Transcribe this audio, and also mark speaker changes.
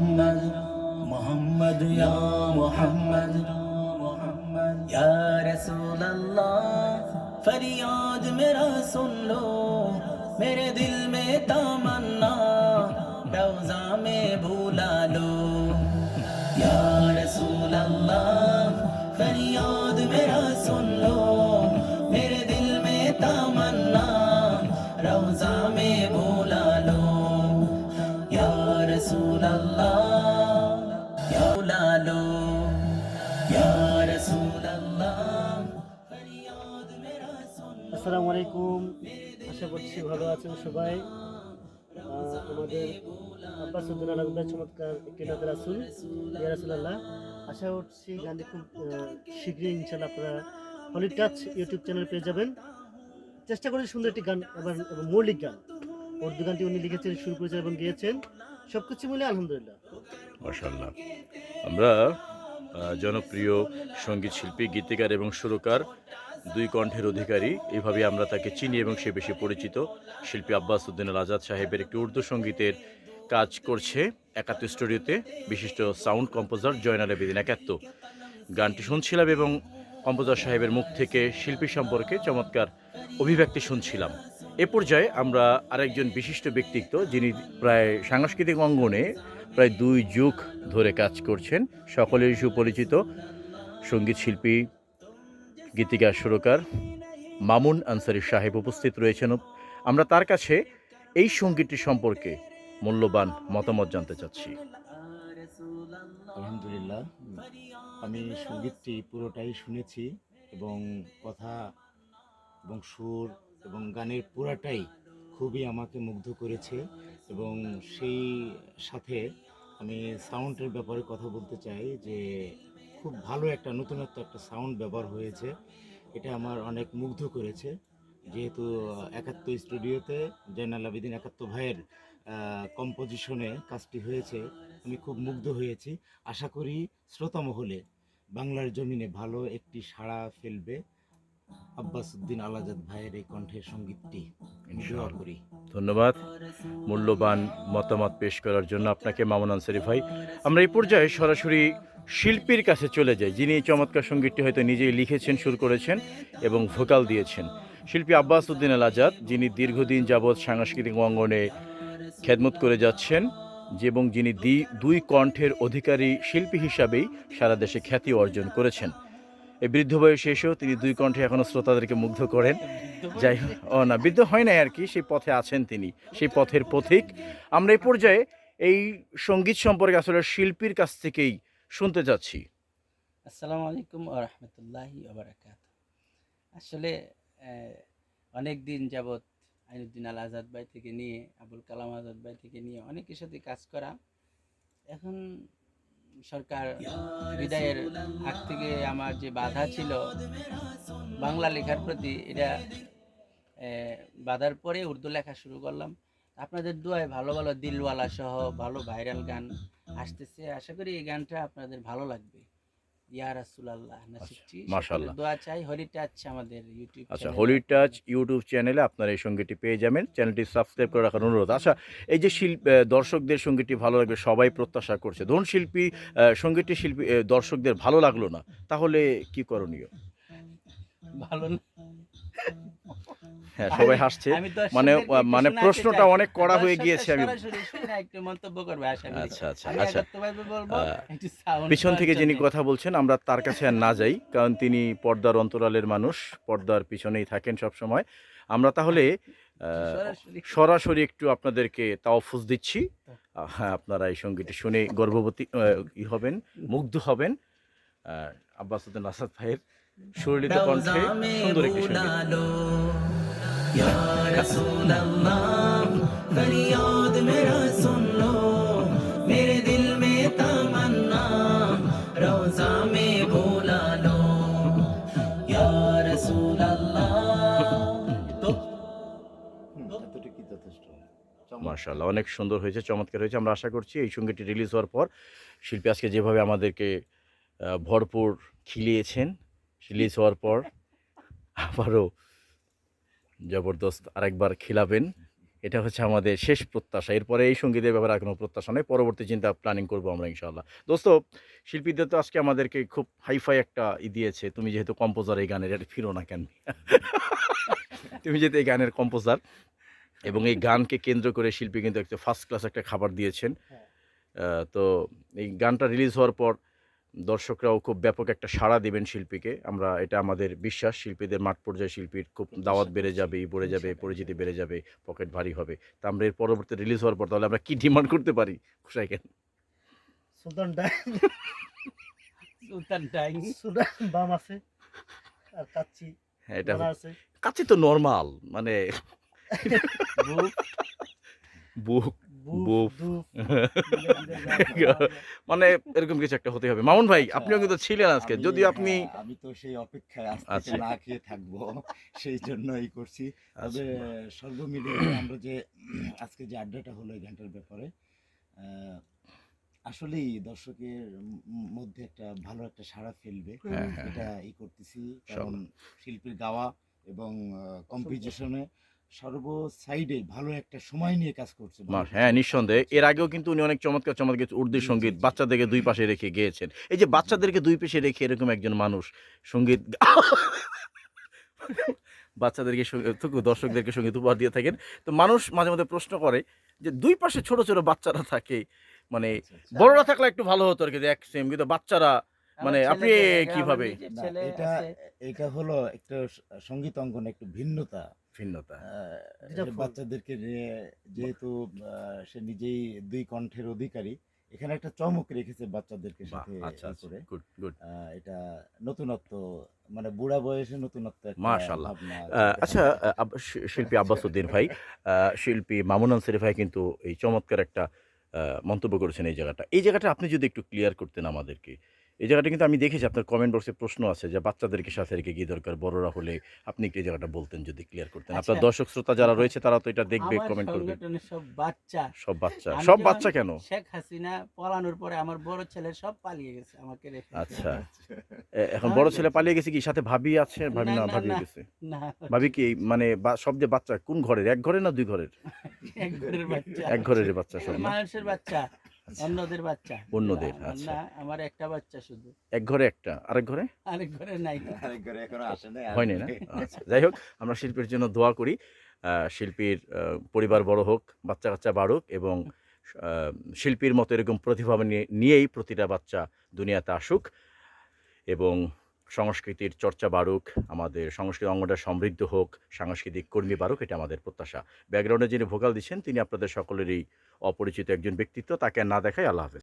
Speaker 1: محمد محمد يا محمد يا رسول اللہ فریاد میرا سن لو میرے دل میں تمنا روزہ میں بھولا لو یا رسول اللہ فریاد میرا سن لو
Speaker 2: আসসালামু আলাইকুম। আশা করছি ভালো আছেন সবাই। আমাদের আব্বাস উদ্দিন আলমদার চমৎকার একটি রাসুল। ইয়া রাসুলাল্লাহ। আশা করছি গান্ধী খুব শীঘ্রই ইনশাল্লাহ আপনারা হলি টাচ ইউটিউব চ্যানেল পেয়ে যাবেন। চেষ্টা করেছি সুন্দর একটি গান, আবার মৌলিক গান। উর্দু গানটি উনি লিখেছেন শুরু করেছেন এবং গিয়েছেন। সব কিছু মিলে আলহামদুলিল্লাহ।
Speaker 3: আমরা জনপ্রিয় সংগীত শিল্পী, গীতিকার এবং সুরকার, দুই কণ্ঠের অধিকারী এইভাবে আমরা তাকে চিনি এবং সে বেশি পরিচিত। শিল্পী আব্বাস উদ্দিন আজাদ সাহেবের একটি উর্দু সঙ্গীতের কাজ করছে একাত্তর স্টুডিওতে, বিশিষ্ট সাউন্ড কম্পোজার জয়নাল আবেদিন একাত্ত গানটি শুনছিলাম এবং কম্পোজার সাহেবের মুখ থেকে শিল্পী সম্পর্কে চমৎকার অভিব্যক্তি শুনছিলাম। এ পর্যায়ে আমরা আরেকজন বিশিষ্ট ব্যক্তিত্ব, যিনি প্রায় সাংস্কৃতিক অঙ্গনে প্রায় দুই যুগ ধরে কাজ করছেন, সকলেরই সুপরিচিত সংগীত শিল্পী, গীতিকার, সুরকার মামুন আনসারি সাহেব উপস্থিত রয়েছেন। আমরা তার কাছে এই সঙ্গীতটি সম্পর্কে মূল্যবান মতামত জানতে চাচ্ছি।
Speaker 4: আলহামদুলিল্লাহ। আমি সঙ্গীতটি পুরোটাই শুনেছি এবং কথা এবং সুর এবং গানের পুরাটাই খুবই আমাকে মুগ্ধ করেছে এবং সেই সাথে আমি সাউন্ডের ব্যাপারে কথা বলতে চাই যে খুব ভালো একটা নতুনত্ব একটা সাউন্ড ব্যবহার হয়েছে। এটা আমার অনেক মুগ্ধ করেছে। যেহেতু একাত্তর স্টুডিওতে জয়নাল আবেদিন একাত্তর ভাইয়ের কম্পোজিশনে কাজটি হয়েছে। আমি খুব মুগ্ধ হয়েছি। আশা করি শ্রোতা মহলে বাংলার জমিনে ভালো একটি সাড়া ফেলবে। আব্বাস উদ্দিন আলাজাদ ভাইয়ের এই কণ্ঠের সঙ্গীতটি দোয়া করি।
Speaker 3: ধন্যবাদ। মূল্যবান মতামত পেশ করার জন্য আপনাকে মামুন আনসারি ভাই। আমরা এই পর্যায়ে সরাসরি শিল্পীর কাছে চলে যাই যিনি এই চমৎকার সঙ্গীতটি হয়তো নিজেই লিখেছেন সুর করেছেন এবং ভোকাল দিয়েছেন। শিল্পী আব্বাস উদ্দিন আল আজাদ যিনি দীর্ঘদিন যাবৎ সাংস্কৃতিক অঙ্গনে খেদমত করে যাচ্ছেন এবং যিনি দুই কণ্ঠের অধিকারী শিল্পী হিসাবেই সারা দেশে খ্যাতি অর্জন করেছেন। এই বৃদ্ধ বয়সে এসেও তিনি দুই কণ্ঠে এখনও শ্রোতাদেরকে মুগ্ধ করেন। যাই ও না, বৃদ্ধ হয় নাই আর কি সেই পথে আছেন তিনি, সেই পথের পথিক। আমরা এই পর্যায়ে এই সংগীত সম্পর্কে আসলে শিল্পীর কাছ থেকেই শুনতে যাচ্ছি।
Speaker 5: আসসালামু আলাইকুম রহমতুল্লাহি আসলে অনেক দিন যাবৎ আইনুদ্দিন আল আজাদ ভাই থেকে নিয়ে, আবুল কালাম আজাদ ভাই থেকে নিয়ে অনেকের সাথে কাজ করা এখন সরকার বিদায়ের হাত থেকে আমার যে বাধা ছিল, বাংলা লেখার প্রতি এটা বাধার পরে উর্দু লেখা শুরু করলাম। আপনাদের দোয়ায় ভালো ভালো দিলওয়ালা সহ ভালো ভাইরাল গান আসতেছে। আশা করি এই গানটা আপনাদের ভালো লাগবে। আমাদের
Speaker 3: আচ্ছা
Speaker 5: চ্যানেলে।
Speaker 3: হোলি টাচ ইউটিউব চ্যানেলে আপনারা এই পেয়ে যাবেন। চ্যানেলটি সাবস্ক্রাইব করে রাখার অনুরোধ। আচ্ছা এই যে শিল্প দর্শকদের ভালো লাগবে সবাই প্রত্যাশা করছে। ধরুন শিল্পী শিল্পী দর্শকদের ভালো লাগল না তাহলে কি করণীয়?
Speaker 5: ভালো না।
Speaker 3: হ্যাঁ সবাই হাসছে। মানে মানে প্রশ্নটা অনেক কড়া হয়ে গিয়েছে আমি আচ্ছা আচ্ছা আচ্ছা। পিছন থেকে যিনি কথা বলছেন আমরা তার কাছে আর না যাই কারণ তিনি পর্দার অন্তরালের মানুষ পর্দার পিছনেই থাকেন সব সময় আমরা তাহলে
Speaker 5: সরাসরি
Speaker 3: একটু আপনাদেরকে তাওফুজ দিচ্ছি। হ্যাঁ আপনারা এই সঙ্গীটি শুনে গর্ভবতী ই হবেন মুগ্ধ হবেন। আব্বাস নাসাদ ভাইয়ের সুরলিত কণ্ঠে সুন্দর একটি
Speaker 1: সংগীত। या रसूल अल्लाह फरियाद मेरा सुन लो मेरे दिल में तमन्ना रोजा में भूला लो या रसूल अल्लाह तो
Speaker 4: হুম, এতটুকুই যথেষ্ট চমৎকার।
Speaker 3: মার্শাল্লাহ অনেক সুন্দর হয়েছে চমৎকার হয়েছে আমরা আশা করছি এই সঙ্গীতটি রিলিজ হওয়ার পর শিল্পী আজকে যেভাবে আমাদেরকে আহ, ভরপুর খিলিয়েছেন রিলিজ হওয়ার পর আবারও জবরদস্ত আরেকবার খিলাবেন। এটা হচ্ছে আমাদের শেষ প্রত্যাশা। এরপরে এই সঙ্গীতের ব্যাপারে আর কোনো প্রত্যাশা নেই। পরবর্তী চিন্তা প্ল্যানিং করব আমরা ইনশাল্লাহ দোস্ত শিল্পীদের তো আজকে আমাদেরকে খুব হাইফাই একটা ই দিয়েছে। তুমি যেহেতু কম্পোজার এই গানের এটা ফিরো না কেন? তুমি যেহেতু এই গানের কম্পোজার এবং এই গানকে কেন্দ্র করে শিল্পী কিন্তু একটা ফার্স্ট ক্লাস একটা খাবার দিয়েছেন।
Speaker 2: হ্যাঁ।
Speaker 3: তো এই গানটা রিলিজ হওয়ার পর দর্শকরাও খুব ব্যাপক একটা সাড়া দেবেন শিল্পীকে। আমরা এটা আমাদের বিশ্বাস শিল্পীদের মাঠ পর্যায়ে শিল্পীর খুব দাওয়াত বেড়ে যাবে ই বেড়ে যাবে পরিচিতি বেড়ে যাবে পকেট ভারী হবে। তা আমরা এর পরবর্তী রিলিজ হওয়ার পর তাহলে আমরা কি ডিমান্ড করতে পারি? খুশাই কেন?
Speaker 2: সুলতান ডাই।
Speaker 5: সুলতান
Speaker 2: সুলতান বাম আছে আর কাচ্চি
Speaker 3: হ্যাঁ এটা
Speaker 2: আছে।
Speaker 3: কাছে তো নর্মাল মানে
Speaker 5: বুক।
Speaker 3: বুক।
Speaker 2: বুফ।
Speaker 3: মানে এরকম কিছু একটা হতে হবে। মামুন ভাই
Speaker 4: আচ্ছা,
Speaker 3: আপনিও কিন্তু ছিলেন আজকে।
Speaker 4: আমি-
Speaker 3: যদিও আপনি
Speaker 4: হ্যাঁ, আমি তো সেই অপেক্ষায় আজ থেকে
Speaker 3: আচ্ছা।
Speaker 4: না খেয়ে থাকব সেই জন্য করছি। তবে
Speaker 3: আচ্ছা।
Speaker 4: সর্বমিলিয়ে আমরা যে আজকে যে আড্ডাটা হলো এই গানটার ব্যাপারে আসলেই দর্শকের মধ্যে একটা ভালো একটা সাড়া ফেলবে।
Speaker 3: হ্যাঁ, হ্যাঁ,
Speaker 4: এটা ই করতেছি। কারণ শিল্পীর গাওয়া এবং কম্পিটিশনে সর্ব সাইডে ভালো একটা সময় নিয়ে কাজ করছে
Speaker 3: মা- হ্যাঁ নিঃসন্দেহে। এর আগেও কিন্তু উনি অনেক চমৎকার চমৎকার উর্দু
Speaker 4: সংগীত
Speaker 3: বাচ্চাদেরকে দুই পাশে রেখে গেয়েছেন। এই যে বাচ্চাদেরকে দুই পাশে রেখে এরকম একজন মানুষ সংগীত বাচ্চাদেরকে দর্শকদেরকে সংগীত উপহার দিয়ে থাকেন। তো মানুষ মাঝে মধ্যে প্রশ্ন করে যে দুই পাশে ছোট ছোট বাচ্চারা থাকে মানে
Speaker 4: আচ্ছা, আচ্ছা।
Speaker 3: বড়রা থাকলে একটু ভালো হতো আর কি এক সেম কিন্তু বাচ্চারা মানে আপনি কীভাবে?
Speaker 4: এটা এটা হলো একটা সংগীত অঙ্গন একটু ভিন্নতা।
Speaker 3: ভিন্নতা।
Speaker 4: বাচ্চাদেরকে নিয়ে- যেহেতু সে নিজেই দুই কণ্ঠের অধিকারী এখানে একটা চমক রেখেছে বাচ্চাদেরকে সাথে
Speaker 3: আচ্ছা আচ্ছা
Speaker 4: করে। এটা নতুনত্ব মানে বুড়া বয়সে নতুনত্ব
Speaker 3: মাশাআল্লাহ। আচ্ছা শিল্পী আব্বাস উদ্দিন ভাই আহ, শিল্পী মামুন আনসারি ভাই কিন্তু এই চমৎকার একটা মন্তব্য করেছেন এই জায়গাটা। এই জায়গাটা আপনি যদি একটু ক্লিয়ার করতেন আমাদেরকে এই জায়গাটা কিন্তু আমি দেখেছি আপনার কমেন্ট বক্সে প্রশ্ন আছে যে বাচ্চাদেরকে সাথে রেখে কি দরকার? বড়রা হলে আপনি এই জায়গাটা বলতেন যদি ক্লিয়ার করতেন? আপনার
Speaker 5: আচ্ছা।
Speaker 3: দর্শক শ্রোতা যারা রয়েছে তারা তো এটা দেখবে কমেন্ট করবে।
Speaker 5: সব বাচ্চা।
Speaker 3: সব বাচ্চা। সব বাচ্চা কেন?
Speaker 5: শেখ হাসিনা পলানোর পরে আমার বড় ছেলে সব পালিয়ে গেছে আমাকে রেখে।
Speaker 3: আচ্ছা। এখন বড় ছেলে পালিয়ে গেছে কি? সাথে ভাবি আছে ভাবি
Speaker 5: না,
Speaker 3: ভাবি গেছে?
Speaker 5: না।
Speaker 3: ভাবি কি মানে সব যে বাচ্চা কোন ঘরের? এক ঘরের না দুই ঘরের?
Speaker 5: এক ঘরের বাচ্চা।
Speaker 3: এক ঘরের বাচ্চা সব
Speaker 5: মানুষের বাচ্চা। অন্যদের বাচ্চা।
Speaker 3: অন্যদের, আচ্ছা।
Speaker 5: আমার একটা বাচ্চা শুধু।
Speaker 3: এক ঘরে একটা আরেক ঘরে?
Speaker 5: আরেক ঘরে নাই
Speaker 4: আরেক ঘরে এখনও আসে
Speaker 3: না? আচ্ছা যাই হোক আমরা শিল্পীর জন্য দোয়া করি। শিল্পীর পরিবার বড় হোক বাচ্চা কাচ্চা বাড়ুক এবং শিল্পীর মতো এরকম প্রতিভা নিয়েই প্রতিটা বাচ্চা দুনিয়াতে আসুক এবং সংস্কৃতির চর্চা বাড়ুক আমাদের সংস্কৃতি অঙ্গটা সমৃদ্ধ হোক সাংস্কৃতিক কর্মী বাড়ুক এটা আমাদের প্রত্যাশা। ব্যাকগ্রাউন্ডে যিনি ভোকাল দিচ্ছেন তিনি আপনাদের সকলেরই অপরিচিত একজন ব্যক্তিত্ব তাকে না দেখাই আল্লাহ হাফেজ।